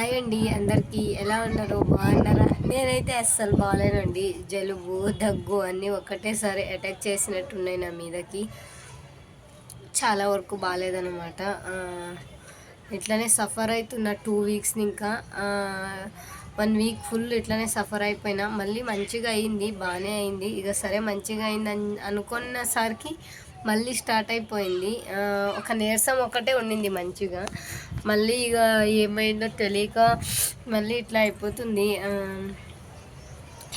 Hi అండి అందరికీ. ఎలా ఉన్నారు? బాగున్నారా? నేనైతే అస్సలు బాగాలేనండి జలుబు దగ్గు అన్నీ ఒకటేసారి అటాక్ చేసినట్టున్నాయి నా మీదకి. చాలా వరకు బాగాలేదనమాట ఇట్లానే సఫర్ అవుతున్న టూ వీక్స్ని ఇంకా. వన్ వీక్ ఫుల్ ఇట్లానే సఫర్ అయిపోయినా. మళ్ళీ మంచిగా అయింది బాగానే అయింది. ఇక సరే మంచిగా అయింది అని అనుకున్నసరికి మళ్ళీ స్టార్ట్ అయిపోయింది. ఒక నీరసం ఒకటే ఉండింది మంచిగా. మళ్ళీ ఇక ఏమైందో తెలియక మళ్ళీ ఇట్లా అయిపోతుంది.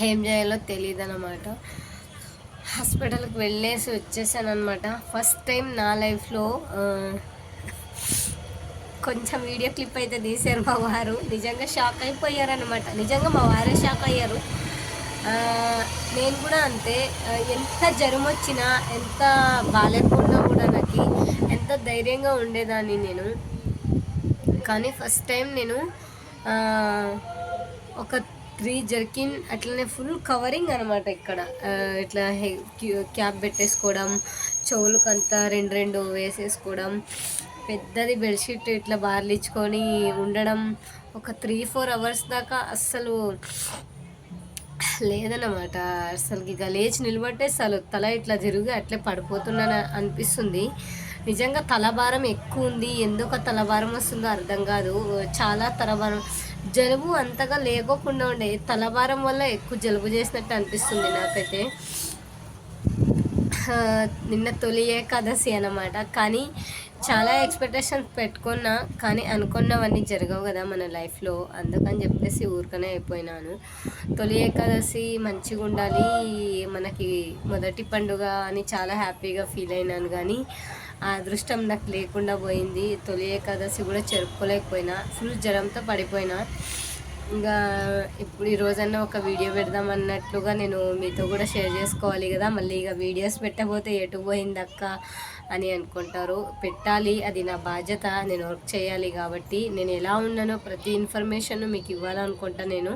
ఏం చేయాలో తెలియదు అనమాట హాస్పిటల్కి వెళ్ళేసి వచ్చేసాను అనమాట ఫస్ట్ టైం నా లైఫ్లో కొంచెం వీడియో క్లిప్ అయితే తీశారు మా వారు. నిజంగా షాక్ అయిపోయారు అనమాట నిజంగా మా వారే షాక్ అయ్యారు. నేను కూడా అంతే. ఎంత జ్వరం వచ్చినా ఎంత బాగాలేకున్నా కూడా నాకు ఎంత ధైర్యంగా ఉండేదాన్ని నేను. కానీ ఫస్ట్ టైం నేను ఒక త్రీ జర్కిన్ అట్లనే ఫుల్ కవరింగ్ అనమాట ఇక్కడ. ఇట్లా హె- క్యాప్ పెట్టేసుకోవడం చెవులకంతా రెండు రెండు వేసేసుకోవడం పెద్దది బెడ్షీట్ ఇట్లా బార్లించుకొని ఉండడం ఒక త్రీ ఫోర్ అవర్స్ దాకా అస్సలు లేదన్నమాట. అసలు ఇక లేచి నిలబట్టే అసలు తల ఇట్లా తిరిగి అట్లే పడిపోతున్నాను అనిపిస్తుంది. నిజంగా తలభారం ఎక్కువ ఉంది. ఎందుకు తలభారం వస్తుందో అర్థం కాదు. చాలా తలభారం. జలుబు అంతగా లేకోకుండా ఉండే. తలభారం వల్ల ఎక్కువ జలుబు చేసినట్టు అనిపిస్తుంది నాకైతే. నిన్న తొలి ఏకాదశి అనమాట కానీ చాలా ఎక్స్పెక్టేషన్స్ పెట్టుకున్నా కానీ అనుకున్నవన్నీ జరగవు కదా మన లైఫ్లో అందుకని చెప్పేసి ఊరికనే అయిపోయినాను. తొలి ఏకాదశి మంచిగా ఉండాలి మనకి మొదటి పండుగ అని చాలా హ్యాపీగా ఫీల్ అయినాను కానీ ఆ అదృష్టం నాకు లేకుండా పోయింది. తొలి ఏకాదశి కూడా జరుపుకోలేకపోయినా ఫుల్ జ్వరంతో పడిపోయినా. ఇంకా ఇప్పుడు ఈ రోజన్నా ఒక వీడియో పెడదాం అన్నట్లుగా నేను మీతో కూడా షేర్ చేసుకోవాలి కదా. మళ్ళీ ఇక వీడియోస్ పెట్టబోతే ఎటు పోయింది అక్క? అని అనుకుంటారు. పెట్టాలి అది నా బాధ్యత నేను వర్క్ చేయాలి కాబట్టి నేను ఎలా ఉన్నానో ప్రతి ఇన్ఫర్మేషన్ మీకు ఇవ్వాలనుకుంటా నేను.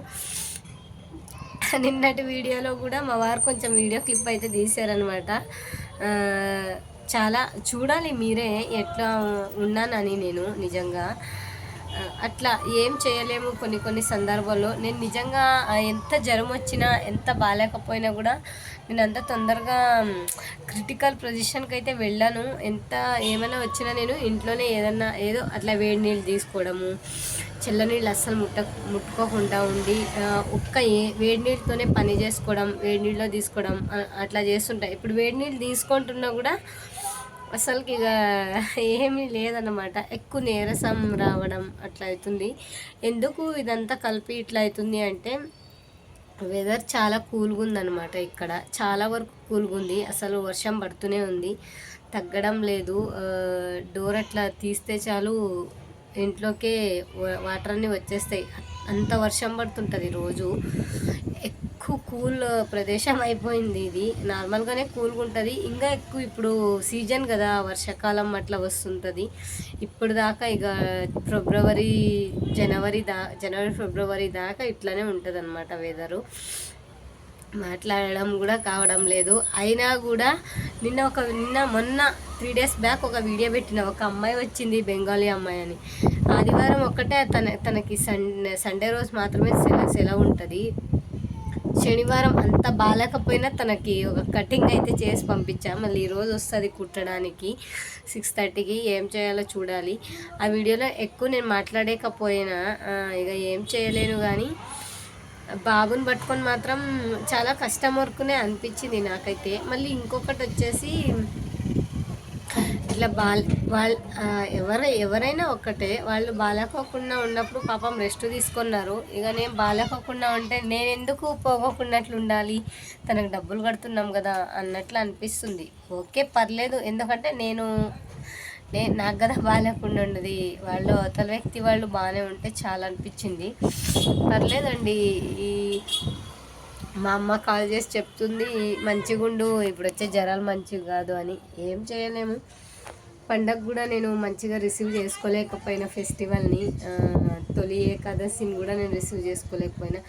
నిన్నటి వీడియోలో కూడా మా వారు కొంచెం వీడియో క్లిప్ అయితే తీశారనమాట. చాలా చూడాలి మీరే ఎట్లా ఉన్నానని నేను నిజంగా. అట్లా ఏం చేయలేము కొన్ని కొన్ని సందర్భాల్లో. నేను నిజంగా ఎంత జ్వరం వచ్చినా ఎంత బాగాలేకపోయినా కూడా నేను అంత తొందరగా క్రిటికల్ పొజిషన్కి అయితే వెళ్ళాను. ఎంత ఏమైనా వచ్చినా నేను ఇంట్లోనే ఏదన్నా ఏదో అట్లా వేడి నీళ్ళు తీసుకోవడము చల్ల నీళ్ళు అస్సలు ముట్ట ముట్టుకోకుండా ఉండి ఒక్క ఏ వేడి నీళ్ళతోనే పని చేసుకోవడం వేడి నీళ్ళలో తీసుకోవడం అట్లా చేస్తుంటా. ఇప్పుడు వేడి నీళ్ళు తీసుకుంటున్నా కూడా అసలుకి ఇక ఏమీ లేదన్నమాట. ఎక్కువ నీరసం రావడం అట్లా అవుతుంది. ఎందుకు ఇదంతా కలిపి ఇట్లా అవుతుంది అంటే వెదర్ చాలా కూల్గా ఉందన్నమాట ఇక్కడ. చాలా వరకు కూల్గా ఉంది అసలు వర్షం పడుతూనే ఉంది. తగ్గడం లేదు. డోర్ అట్లా తీస్తే చాలు ఇంట్లోకే వాటర్ అన్నీ వచ్చేస్తాయి. అంత వర్షం పడుతుంటుంది రోజు. ఎక్కువ కూల్ ప్రదేశం అయిపోయింది ఇది. నార్మల్గానే కూల్గా ఉంటుంది ఇంకా ఎక్కువ ఇప్పుడు సీజన్ కదా వర్షాకాలం అట్లా వస్తుంటుంది. ఇప్పుడు దాకా ఇక ఫిబ్రవరి జనవరి దా జనవరి ఫిబ్రవరి దాకా ఇట్లానే ఉంటుంది అనమాట వెదరు మాట్లాడడం కూడా కావడం లేదు. అయినా కూడా నిన్న ఒక నిన్న మొన్న త్రీ డేస్ బ్యాక్ ఒక వీడియో పెట్టిన. ఒక అమ్మాయి వచ్చింది బెంగాలీ అమ్మాయి అని. ఆదివారం ఒక్కటే తన తనకి సండే సండే రోజు మాత్రమే సెలవు సెలవు ఉంటుంది. శనివారం అంత బాగాలేకపోయినా తనకి ఒక కటింగ్ అయితే చేసి పంపించా. మళ్ళీ ఈరోజు వస్తుంది కుట్టడానికి. సిక్స్ థర్టీకి ఏం చేయాలో చూడాలి. ఆ వీడియోలో ఎక్కువ నేను మాట్లాడేకపోయినా. ఇక ఏం చేయలేను కానీ బాబుని పట్టుకొని మాత్రం చాలా కష్టం వరకునే అనిపించింది నాకైతే. మళ్ళీ ఇంకొకటి వచ్చేసి ఇట్లా బాల్ వాళ్ళ ఎవరు ఎవరైనా ఒక్కటే వాళ్ళు బాగాలేకోకుండా ఉన్నప్పుడు పాపం రెస్ట్ తీసుకున్నారు. ఇక నేను బాగాలేకోకుండా ఉంటే నేను ఎందుకు పోగొకున్నట్లు ఉండాలి? తనకు డబ్బులు కడుతున్నాం కదా అన్నట్లు అనిపిస్తుంది. ఓకే పర్లేదు. ఎందుకంటే నేను నేను నాకు కదా బాగాలేకుండా ఉండదు వాళ్ళు అవతల వ్యక్తి వాళ్ళు బాగానే ఉంటే చాలా అనిపించింది. పర్లేదండి. ఈ మా అమ్మ కాల్ చేసి చెప్తుంది మంచిగుండు ఇప్పుడు వచ్చే జ్వరాలు మంచివి కాదు అని. ఏం చేయలేము. పండగ కూడా నేను మంచిగా రిసీవ్ చేసుకోలేకపోయినా ఫెస్టివల్ని తొలి ఏకాదశిని కూడా నేను రిసీవ్ చేసుకోలేకపోయినా.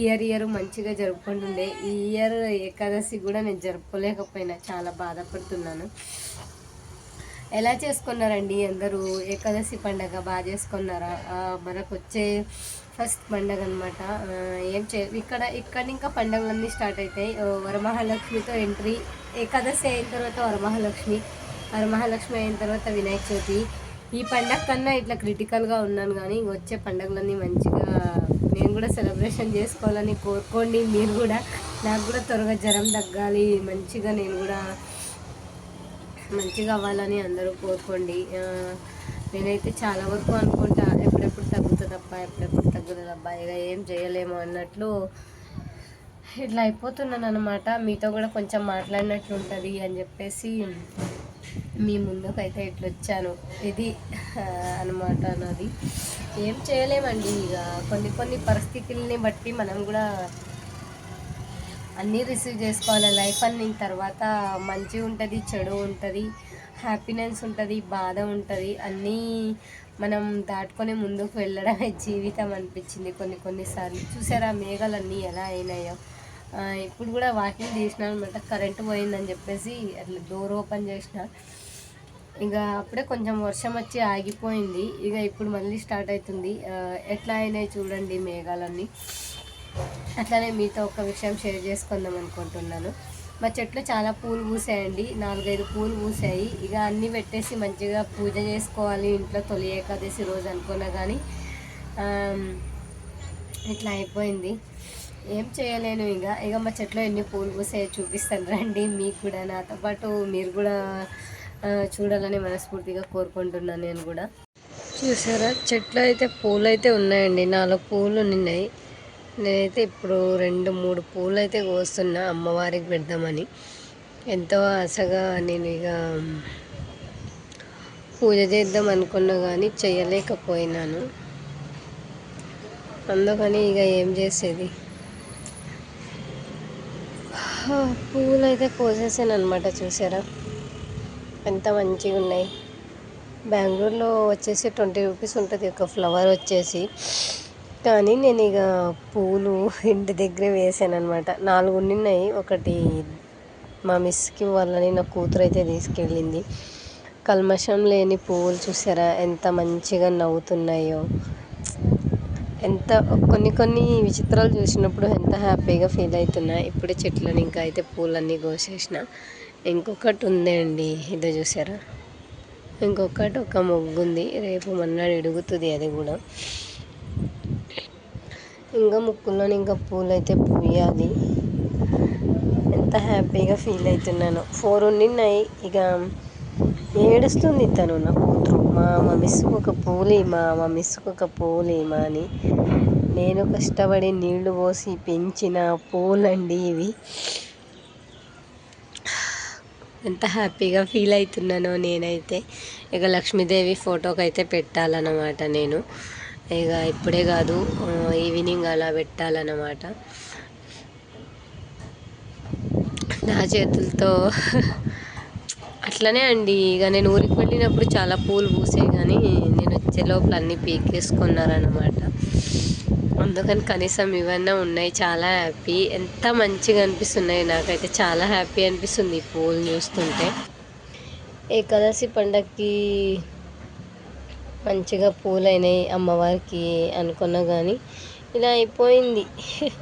ఇయర్ ఇయర్ మంచిగా జరుపుకుంటుండే. ఈ ఇయర్ ఏకాదశి కూడా నేను జరుపుకోలేకపోయినా చాలా బాధపడుతున్నాను. ఎలా చేసుకున్నారండి అందరూ? ఏకాదశి పండగ బాగా చేసుకున్నారా? మనకు వచ్చే ఫస్ట్ పండగ అనమాట ఏం చే ఇక్కడ ఇక్కడ ఇంకా పండగలన్నీ స్టార్ట్ అవుతాయి వరమహాలక్ష్మితో ఎంట్రీ ఏకాదశి అయిన తర్వాత వరమహాలక్ష్మి. వరమహాలక్ష్మి అయిన తర్వాత వినాయక చవితి. ఈ పండగ కన్నా ఇట్లా క్రిటికల్గా ఉన్నాను కానీ ఇంక వచ్చే పండగలన్నీ మంచిగా నేను కూడా సెలబ్రేషన్ చేసుకోవాలని కోరుకోండి. మీరు కూడా నాకు కూడా త్వరగా జ్వరం తగ్గాలి మంచిగా నేను కూడా మంచిగా అవ్వాలని అందరూ కోరుకోండి. నేనైతే చాలా వరకు అనుకుంటా ఎప్పుడెప్పుడు తగ్గుతుందబ్బా ఎప్పుడెప్పుడు తగ్గుతుందబ్బా ఇక ఏం చేయలేము అన్నట్లు ఇట్లా అయిపోతున్నాను అనమాట మీతో కూడా కొంచెం మాట్లాడినట్లు ఉంటుంది అని చెప్పేసి మీ ముందుకైతే ఇట్లా వచ్చాను ఇది అనమాట నాది. ఏం చేయలేమండి ఇక. కొన్ని కొన్ని పరిస్థితుల్ని బట్టి మనం కూడా అన్నీ రిసీవ్ చేసుకోవాలి. లైఫ్ అన్ని తర్వాత మంచి ఉంటుంది చెడు ఉంటుంది హ్యాపీనెస్ ఉంటుంది బాధ ఉంటుంది అన్నీ మనం దాటుకొని ముందుకు వెళ్ళడమే జీవితం అనిపించింది కొన్ని కొన్నిసార్లు చూసారా మేఘాలన్నీ ఎలా అయినాయో? ఇప్పుడు కూడా వాకింగ్ చేసిన అనమాట కరెంటు పోయిందని చెప్పేసి అట్లా డోర్ ఓపెన్ చేసిన. ఇక అప్పుడే కొంచెం వర్షం వచ్చి ఆగిపోయింది. ఇక ఇప్పుడు మళ్ళీ స్టార్ట్ అవుతుంది ఎట్లా అయినాయి చూడండి మేఘాలన్నీ. అట్లానే మీతో ఒక విషయం షేర్ చేసుకుందాం అనుకుంటున్నాను. మా చెట్లు చాలా పూలు పూసాయండి. నాలుగైదు పూలు పూసాయి. ఇక అన్నీ పెట్టేసి మంచిగా పూజ చేసుకోవాలి. ఇంట్లో తొలి ఏకాదశి రోజు అనుకున్నా కానీ ఇట్లా అయిపోయింది. ఏం చేయలేను ఇక ఇక మా చెట్లో ఎన్ని పూలు పూసాయో చూపిస్తాను రండి. మీకు కూడా నాతో పాటు మీరు కూడా చూడాలని మనస్ఫూర్తిగా కోరుకుంటున్నాను నేను కూడా. చూసారా? చెట్లు అయితే పూలు అయితే ఉన్నాయండి. నాలుగు పూలు ఉన్నాయి. నేనైతే ఇప్పుడు రెండు మూడు పూలు అయితే కోస్తున్నా అమ్మవారికి పెడదామని. ఎంతో ఆశగా నేను ఇక పూజ చేద్దాం అనుకున్నా కానీ చేయలేకపోయినాను. అందుకని ఇక ఏం చేసేది? పూలు అయితే కోసేసాను అనమాట చూసారా? ఎంత మంచిగా ఉన్నాయి. బెంగళూరులో వచ్చేసి ట్వంటీ రూపీస్ ఉంటుంది. ఒక ఫ్లవర్ వచ్చేసి. కానీ నేను ఇక పూలు ఇంటి దగ్గరే వేసాను అనమాట నాలుగు ఉన్నాయి ఒకటి మా మిస్కి వాళ్ళని నా కూతురు అయితే తీసుకెళ్ళింది. కల్మషం లేని పువ్వులు చూసారా? ఎంత మంచిగా నవ్వుతున్నాయో. ఎంత కొన్ని కొన్ని విచిత్రాలు చూసినప్పుడు ఎంత హ్యాపీగా ఫీల్ అవుతున్నా. ఇప్పుడే చెట్లను ఇంకా అయితే పూలన్నీ కోసేసిన. ఇంకొకటి ఉందండి. ఇదో చూసారా? ఇంకొకటి ఒక మొగ్గు ఉంది రేపు మన్నాడు ఎడుగుతుంది అది కూడా. ఇంకా ముక్కుల్లో ఇంకా పూలు అయితే పూయాలి. ఎంత హ్యాపీగా ఫీల్ అవుతున్నాను ఫోర్ ఉన్నాయి ఇక ఏడుస్తుంది తను. నా కూతురు. మా మా మిస్సుకు ఒక పూలు మా మా మిస్సుకు ఒక పూలు మా అని. నేను కష్టపడి నీళ్ళు పోసి పెంచిన పూలండి ఇవి. ఎంత హ్యాపీగా ఫీల్ అవుతున్నానో నేనైతే. ఇక లక్ష్మీదేవి ఫోటోకి అయితే పెట్టాలన్నమాట నేను. ఇక ఇప్పుడే కాదు ఈవినింగ్ అలా పెట్టాలన్నమాట. నా చేతులతో అట్లనే అండి. ఇక నేను ఊరికి వెళ్ళినప్పుడు చాలా పూలు పూసాయి కానీ నేను వచ్చే లోపల అన్నీ పీకేసుకున్నారనమాట అందుకని కనీసం ఇవన్నీ ఉన్నాయి. చాలా హ్యాపీ ఎంత మంచిగా అనిపిస్తున్నాయి నాకైతే. చాలా హ్యాపీ అనిపిస్తుంది ఈ పూలు చూస్తుంటే. ఏకాదశి పండగకి మంచిగా పూలైనాయి అమ్మవారికి అనుకున్నా కానీ ఇలా అయిపోయింది.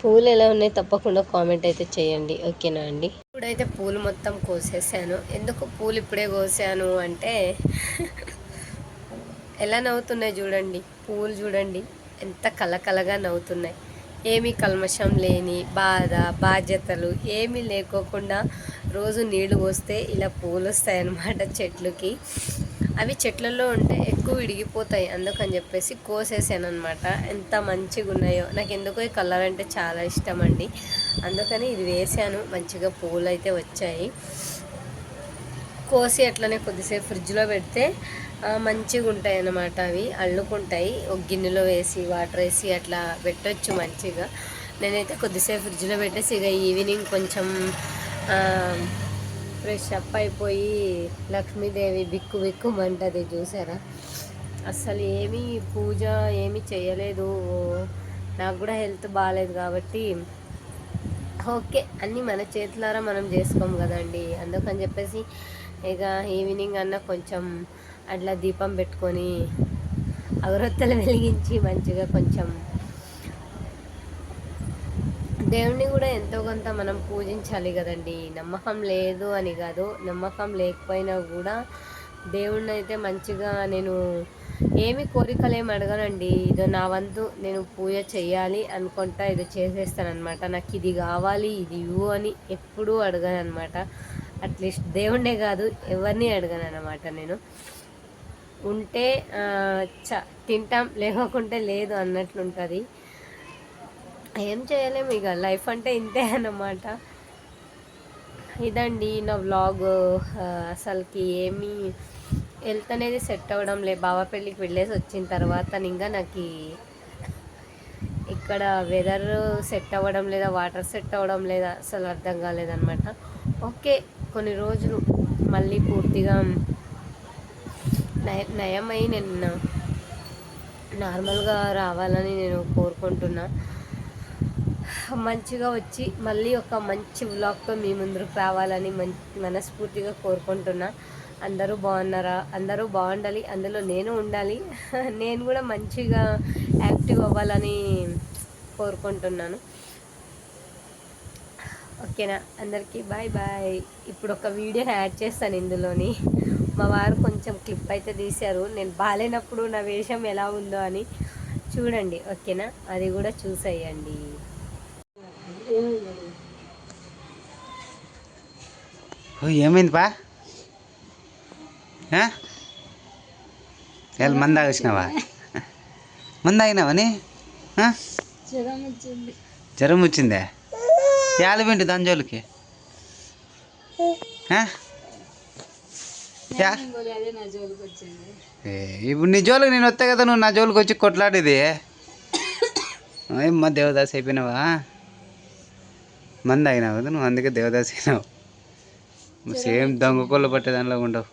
పూలు ఎలా ఉన్నాయి తప్పకుండా కామెంట్ అయితే చేయండి. ఓకేనా అండి? ఇప్పుడైతే పూలు మొత్తం కోసేసాను. ఎందుకు పూలు ఇప్పుడే కోసాను అంటే ఎలా నవ్వుతున్నాయి చూడండి. పూలు చూడండి. ఎంత కలకలగా నవ్వుతున్నాయి. ఏమీ కల్మషం లేని బాధ బాధ్యతలు ఏమీ లేకోకుండా రోజు నీళ్ళు పోస్తే ఇలా పూలు వస్తాయి అన్నమాట చెట్లుకి. అవి చెట్లలో ఉంటే ఎక్కువ విడిగిపోతాయి అందుకని చెప్పేసి కోసేసాను అనమాట ఎంత మంచిగా ఉన్నాయో నాకు ఎందుకో ఈ కలర్ అంటే చాలా ఇష్టం అండి అందుకని ఇది వేసాను. మంచిగా పూలు అయితే వచ్చాయి. కోసి అట్లనే కొద్దిసేపు ఫ్రిడ్జ్లో పెడితే మంచిగా ఉంటాయి అన్నమాట అవి. అల్లుకుంటాయి. ఒక గిన్నెలో వేసి వాటర్ వేసి అట్లా పెట్టొచ్చు మంచిగా. నేనైతే కొద్దిసేపు ఫ్రిడ్జ్లో పెట్టేసి ఇక ఈవినింగ్ కొంచెం ఫ్రెష్ అప్ అయిపోయి లక్ష్మీదేవి బిక్కు బిక్కుమంటది చూసారా? అస్సలు ఏమీ పూజ ఏమీ చేయలేదు. నాకు కూడా హెల్త్ బాగాలేదు కాబట్టి ఓకే అన్నీ మన చేతులారా మనం చేసుకోము కదండి. అందుకని చెప్పేసి ఇక ఈవినింగ్ అన్న కొంచెం అట్లా దీపం పెట్టుకొని అగరొత్తలు వెలిగించి మంచిగా కొంచెం దేవుణ్ణి కూడా ఎంతో కొంత మనం పూజించాలి కదండి. నమ్మకం లేదు అని కాదు. నమ్మకం లేకపోయినా కూడా దేవుణ్ణి అయితే మంచిగా నేను ఏమి కోరికలు ఏమి అడగనండి. ఇదో నా వంతు నేను పూజ చేయాలి అనుకుంటా ఇది చేసేస్తానమాట నాకు ఇది కావాలి ఇది ఇవ్వు అని ఎప్పుడూ అడగను అనమాట అట్లీస్ట్ దేవుణ్ణే కాదు ఎవరిని అడగను అనమాట నేను. ఉంటే చ తింటాం లేకుంటే లేదు అన్నట్లుంటుంది. ఏం చేయలేము ఇక లైఫ్ అంటే ఇంతే అన్నమాట. ఇదండి నా వ్లాగ్. అసలుకి ఏమీ హెల్త్ అనేది సెట్ అవ్వడం లే బావ పెళ్ళికి వెళ్ళేసి వచ్చిన తర్వాత ఇంకా నాకు ఇక్కడ వెదర్ సెట్ అవ్వడం లేదా వాటర్ సెట్ అవ్వడం లేదా అసలు అర్థం కాలేదన్నమాట. ఓకే కొన్ని రోజులు మళ్ళీ పూర్తిగా నయ నయమై నేను నార్మల్గా రావాలని నేను కోరుకుంటున్నా. మంచిగా వచ్చి మళ్ళీ ఒక మంచి వ్లాగ్తో మీ ముందుకు రావాలని మం మనస్ఫూర్తిగా కోరుకుంటున్నా. అందరూ బాగున్నారా? అందరూ బాగుండాలి. అందులో నేను ఉండాలి. నేను కూడా మంచిగా యాక్టివ్ అవ్వాలని కోరుకుంటున్నాను. ఓకేనా? అందరికీ బాయ్ బాయ్. ఇప్పుడు ఒక వీడియో యాడ్ చేస్తాను ఇందులోని. మా వారు కొంచెం క్లిప్ అయితే తీశారు. నేను బాగాలేనప్పుడు నా వేషం ఎలా ఉందో అని చూడండి ఓకేనా? అది కూడా చూసేయండి. ఓ ఏమైంది పా ఎలా మంది తాగొచ్చినావా మంది తాగినావని ఆ? జ్వరం వచ్చింది జ్వరం వచ్చిందే యాలబెంటి దాని జోలికి ఇప్పుడు నీ జోలికి నేను వస్తే కదా నువ్వు నా జోలికి వచ్చి కొట్లాడేది. ఏమ్మా దేవదాస్ అయిపోయినావా? మంది అయినావు కదా నువ్వు? అందుకే దేవదాస్ అయినావు. సేమ్ దొంగ కొల్ల పట్టే దానిలో ఉండవు.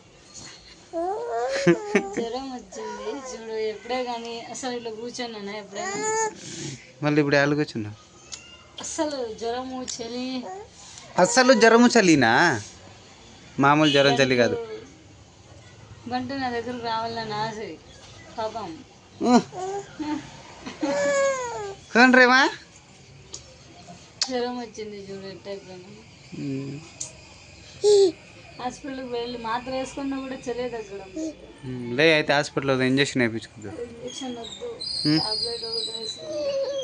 అసలు మళ్ళీ ఇప్పుడు ఎలాగొచ్చున్నావు అసలు జ్వరము చలి. అస్సలు జ్వరము చలినా? మామూలు జ్వరం చలి కాదు. బంటు నా దగ్గరకు రావాలని ఆశ. పాపం. కొండ్రేమా జ్వరం వచ్చింది చూడు ఎట్లా హాస్పిటల్కి వెళ్ళి మాత్ర వేసుకున్నా కూడా చలే తగ్గడం లే అయితే హాస్పిటల్లో ఇంజక్షన్ వేయించుకుందా. ఇంజక్షన్ వద్దు. టాబ్లెట్ ఒకటి వేసుకుంటా